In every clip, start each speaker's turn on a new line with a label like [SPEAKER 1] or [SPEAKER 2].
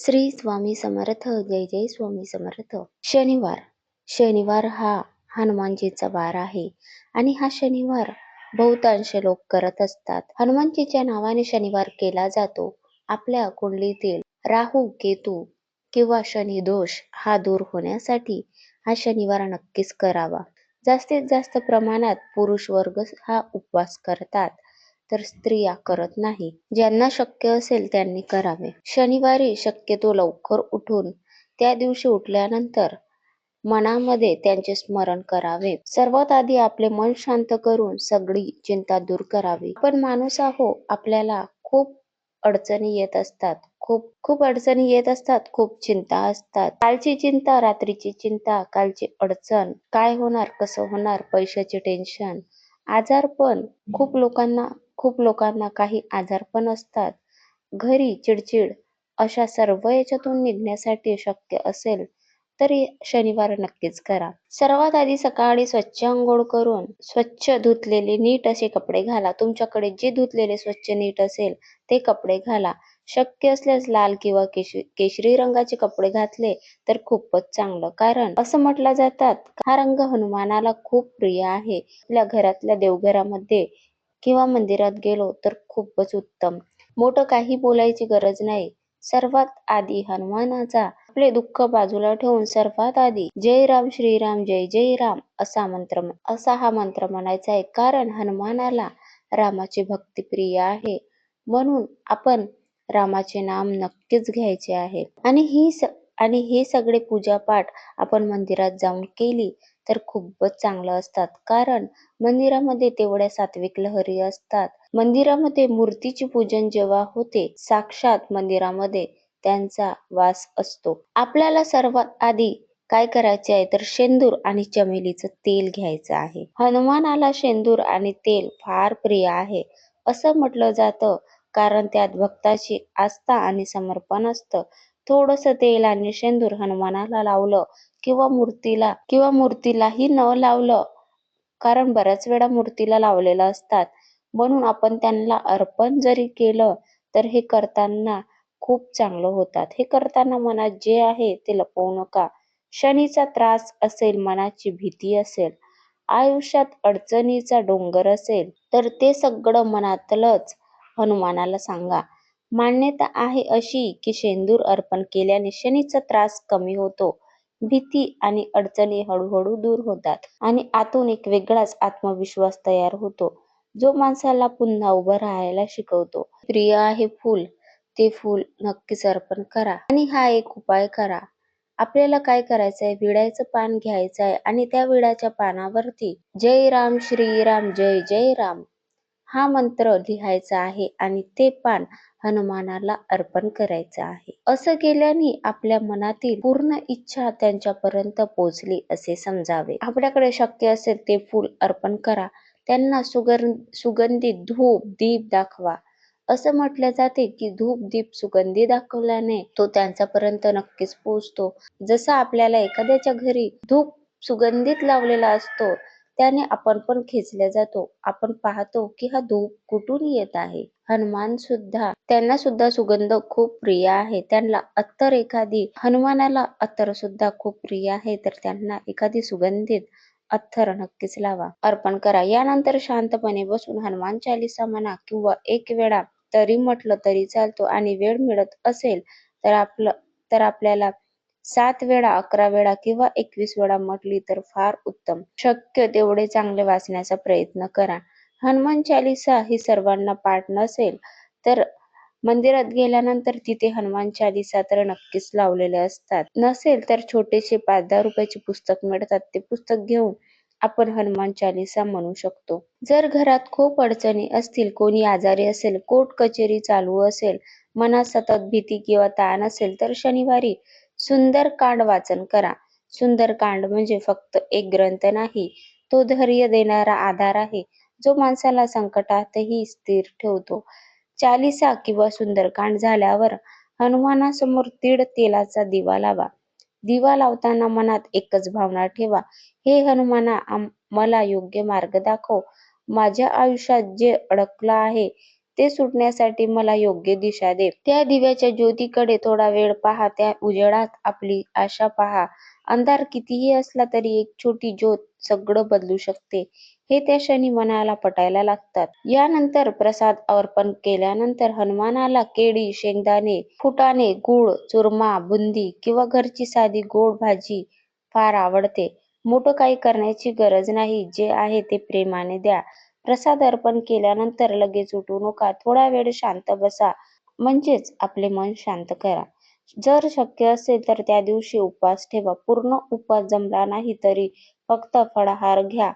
[SPEAKER 1] श्री स्वामी समर्थ जय जय स्वामी समर्थ. शनिवार. शनिवार हा हनुमानजीचा वार आहे आणि हा शनिवार बहुतांश लोक करत असतात. हनुमानजीच्या नावाने शनिवार केला जातो. आपल्या कुंडलीतील राहू केतू किंवा शनी दोष हा दूर होण्यासाठी हा शनिवार नक्कीच करावा. जास्तीत जास्त प्रमाणात पुरुष वर्ग हा उपवास करतात. तर स्त्रिया करत नाही. ज्यांना शक्य असेल त्यांनी करावे. शनिवारी शक्यतो लवकर उठून त्या दिवशी उठल्यानंतर मनामध्ये त्यांचे स्मरण करावे. सर्वात आधी आपले मन शांत करून सगळी चिंता दूर करावी. पण माणूस आहो आपल्याला खूप अडचणी येत असतात. खूप खूप अडचणी येत असतात. खूप चिंता असतात. कालची चिंता रात्रीची चिंता कालची अडचण काय होणार कसं होणार पैशाचे टेन्शन आजार पण खूप लोकांना खूप लोकांना काही आजार पण असतात. घरी चिडचिड अशा सर्व याच्यातून निघण्यासाठी शक्य असेल तरी शनिवार नक्कीच करा. सर्वात आधी सकाळी स्वच्छ आंघोळ करून स्वच्छ धुतलेले नीट असे कपडे घाला. तुमच्याकडे जे धुतलेले स्वच्छ नीट असेल ते कपडे घाला. शक्य असल्यास लाल किंवा केशरी केशरी रंगाचे कपडे घातले तर खूपच चांगलं. कारण असं म्हटलं जातात हा रंग हनुमानाला खूप प्रिय आहे. आपल्या घरातल्या देवघरामध्ये किंवा मंदिरात गेलो तर खूपच उत्तम. मोठं काही बोलायची गरज नाही. सर्वात आधी हनुमानाचा आपले दुःख बाजूला ठेवून सर्वात आधी जय राम श्रीराम जय जय राम असा मंत्र असा हा मंत्र म्हणायचा आहे. कारण हनुमानाला रामाची भक्ती प्रिय आहे. म्हणून आपण रामाचे नाम नक्कीच घ्यायचे आहे. आणि ही आणि हे सगळे पूजापाठ आपण मंदिरात जाऊन केली तर खूपच चांगलं असतात. कारण मंदिरामध्ये तेवढ्या सात्विक लहरी असतात. मंदिरामध्ये मूर्तीची पूजन जेव्हा होते साक्षात मंदिरामध्ये त्यांचा वास असतो. आपल्याला सर्वात आधी काय करायचे आहे तर शेंदूर आणि चमेलीचं तेल घ्यायचं आहे. हनुमानाला शेंदूर आणि तेल फार प्रिय आहे. असं म्हटलं जातं कारण त्यात भक्ताची आस्था आणि समर्पण असतं. थोडस तेल आणि शेंदूर हनुमानाला लावलं किंवा मूर्तीला किंवा मूर्तीलाही न लावलं. कारण बऱ्याच वेळा मूर्तीला लावलेलं असतात. म्हणून आपण त्यांना अर्पण जरी केलं तर हे करताना खूप चांगलं होतात. हे करताना मनात जे आहे ते लपवू नका. शनीचा त्रास असेल मनाची भीती असेल आयुष्यात अडचणीचा डोंगर असेल तर ते सगळं मनातलंच हनुमानाला सांगा. मान्यता आहे अशी की शेंदूर अर्पण केल्याने शनीचा त्रास कमी होतो. भीती आणि अडचणी हळूहळू दूर होतात आणि आतून एक वेगळाच आत्मविश्वास तयार होतो. जो माणसाला पुन्हा उभं राहायला शिकवतो. प्रिय आहे फूल ते फूल नक्कीच अर्पण करा आणि हा एक उपाय करा. आपल्याला काय करायचंय? विड्याचं पान घ्यायचं आहे आणि त्या विड्याच्या पानावरती जय राम श्री राम जय जय राम. हा मंत्र लिहायचा आहे आणि ते पान हनुमानाला अर्पण करायचं आहे. असं केल्याने आपल्या मनातील पूर्ण इच्छा त्यांच्यापर्यंत पोहोचली असे समजावे. आपल्याकडे शक्य असेल ते फूल अर्पण करा. त्यांना सुगंध सुगंधित धूप दीप दाखवा. असं म्हटलं जाते की धूप दीप सुगंधी दाखवल्याने तो त्यांच्यापर्यंत नक्कीच पोहोचतो. जसं आपल्याला एखाद्याच्या घरी धूप सुगंधित लावलेला असतो त्याने आपण पण खेचल्या जातो. आपण पाहतो की हा धूप कुठून येत आहे? हनुमान सुद्धा त्यांना सुद्धा सुगंध खूप प्रिय आहे. त्यांना अत्तर एखादी हनुमानाला अत्तर सुद्धा खूप प्रिय आहे. तर त्यांना एखादी सुगंधित अत्तर नक्कीच लावा. अर्पण करा. यानंतर शांतपणे बसून हनुमान चालिसा म्हणा किंवा एक वेळा तरी म्हटलं तरी चालतो आणि वेळ मिळत असेल तर आपलं तर आपल्याला सात वेळा अकरा वेळा किंवा एकवीस वेळा म्हटली तर फार उत्तम. शक्य तेवढे चांगले वाचण्याचा प्रयत्न करा. हनुमान चालिसा ही सर्वांना पाठ नसेल तर मंदिरात गेल्यानंतर तिथे हनुमान चालिसा तर नक्कीच लावलेले असतात. नसेल तर छोटेसे पाच दहा रुपयाचे पुस्तक मिळतात. ते पुस्तक घेऊन आपण हनुमान चालिसा म्हणू शकतो. जर घरात खूप अडचणी असतील कोणी आजारी असेल कोर्ट कचेरी चालू असेल मनात सतत भीती किंवा ताण असेल तर शनिवारी सुंदरकांड वाचन करा. सुंदरकांड म्हणजे फक्त एक ग्रंथ नाही तो धैर्य देणारा आधार आहे जो माणसाला संकटातही स्थिर ठेवतो. चालिसा किंवा सुंदरकांड झाल्यावर हनुमानासमोर तीड तेलाचा दिवा लावा. दिवा लावताना मनात एकच भावना ठेवा हे हनुमाना मला योग्य मार्ग दाखव. माझ्या आयुष्यात जे अडकलं आहे ते सुटण्यासाठी मला योग्य दिशा दे. त्या दिव्याच्या ज्योतीकडे थोडा वेळ पहा त्या उजेडात आपली आशा पहा. अंधार कितीही असला तरी एक छोटी ज्योत सगळं बदलू शकते. हे त्या क्षणी मनाला पटायला लागतात. यानंतर प्रसाद अर्पण केल्यानंतर हनुमानाला केळी शेंगदाणे फुटाणे गुळ चुरमा बुंदी किंवा घरची साधी गोड भाजी फार आवडते. मोठं काही करण्याची गरज नाही. जे आहे ते प्रेमाने द्या. प्रसाद अर्पण केल्यानंतर लगेच उठू. नका थोडा वेळ शांत बसा. म्हणजेच आपले मन शांत करा. जर शक्य असेल तर त्या दिवशी उपवास ठेवा. पूर्ण उपवास जमला नाही तरी फक्त फळाहार घ्या.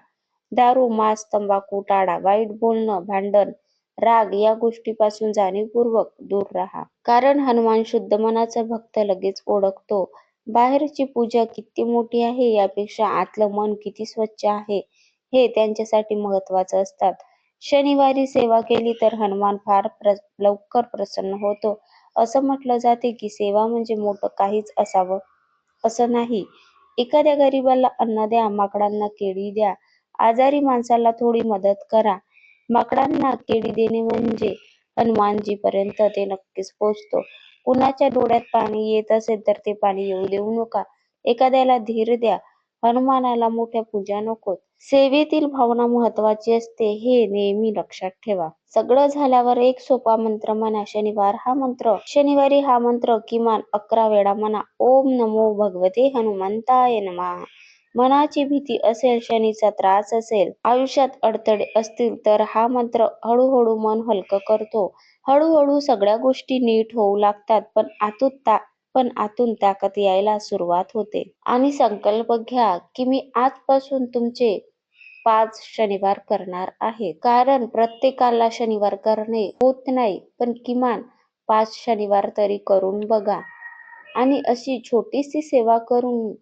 [SPEAKER 1] दारू मांस तंबाखू टाळा. वाईट बोलणं भांडण राग या गोष्टीपासून जाणीवपूर्वक दूर राहा. कारण हनुमान शुद्ध मनाचा भक्त लगेच ओळखतो. बाहेरची पूजा किती मोठी आहे यापेक्षा आतलं मन किती स्वच्छ आहे हे त्यांच्यासाठी महत्वाचं असतात. शनिवारी सेवा केली तर हनुमान फार प्र लवकर प्रसन्न होतो. असं म्हटलं जाते की सेवा म्हणजे मोठं काहीच असावं. असं नाही. एखाद्या गरीबाला अन्न द्या माकडांना केळी द्या. आजारी माणसाला थोडी मदत करा. माकडांना केळी देणे म्हणजे हनुमानजीपर्यंत ते नक्कीच पोचतो. कुणाच्या डोळ्यात पाणी येत असेल तर ते पाणी येऊ देऊ नका. एखाद्याला धीर द्या. हनुमानाला मोठ्या पूजा नकोत सेवेतील भावना महत्वाची असते हे नेहमी लक्षात ठेवा. सगळं झाल्यावर एक सोपा मंत्र म्हणा शनिवार हा मंत्र. शनिवारी हा मंत्र किमान अकरा वेळा म्हणा. ओम नमो भगवते हनुमंताय नमा. मनाची भीती असेल शनीचा त्रास असेल आयुष्यात अडथळे असतील तर हा मंत्र हळूहळू मन हलकं करतो. हळूहळू सगळ्या गोष्टी नीट होऊ लागतात पण आतुरता पण आतून ताकद यायला सुरुवात होते. आणि संकल्प घ्या की मी आजपासून तुमचे पाच शनिवार करणार आहे. कारण प्रत्येकाला शनिवार करणे होत नाही पण किमान पाच शनिवार तरी करून बघा. आणि अशी छोटीशी सेवा करून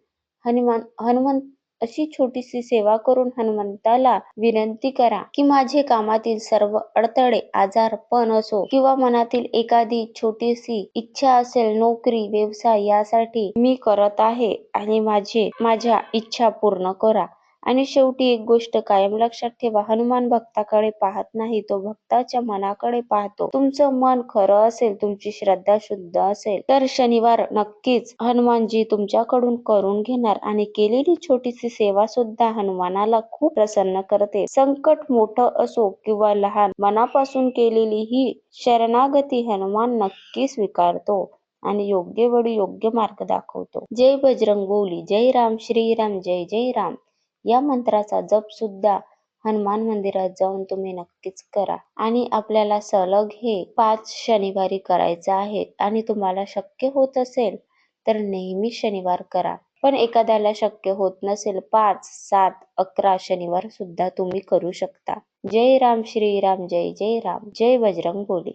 [SPEAKER 1] हनुमान हनुमंत अशी छोटीशी सेवा करून हनुमंताला विनंती करा की माझे कामातील सर्व अडथळे आजारपण असो किंवा मनातील एखादी छोटीशी इच्छा असेल नोकरी व्यवसाय यासाठी मी करत आहे आणि माझे माझ्या इच्छा पूर्ण करा. आणि शेवटी एक गोष्ट कायम लक्षात ठेवा हनुमान भक्ताकडे पाहत नाही तो भक्ताच्या मनाकडे पाहतो. तुमचं मन खरं असेल तुमची श्रद्धा शुद्ध असेल तर शनिवार नक्कीच हनुमानजी तुमच्याकडून करून घेणार आणि केलेली छोटीशी सेवा सुद्धा हनुमानाला खूप प्रसन्न करते. संकट मोठं असो किंवा लहान मनापासून केलेली ही शरणागती हनुमान नक्की स्वीकारतो आणि योग्य वेळी योग्य मार्ग दाखवतो. जय बजरंगोली जय राम श्रीराम जय जय राम. या मंत्राचा जप सुद्धा हनुमान मंदिरात जाऊन तुम्ही नक्कीच करा. आणि आपल्याला सलग हे पाच शनिवारी करायचं आहे आणि तुम्हाला शक्य होत असेल तर नेहमी शनिवार करा. पण एखाद्याला शक्य होत नसेल पाच सात अकरा शनिवार सुद्धा तुम्ही करू शकता. जय राम श्रीराम जय जय राम. जय बजरंग बोली.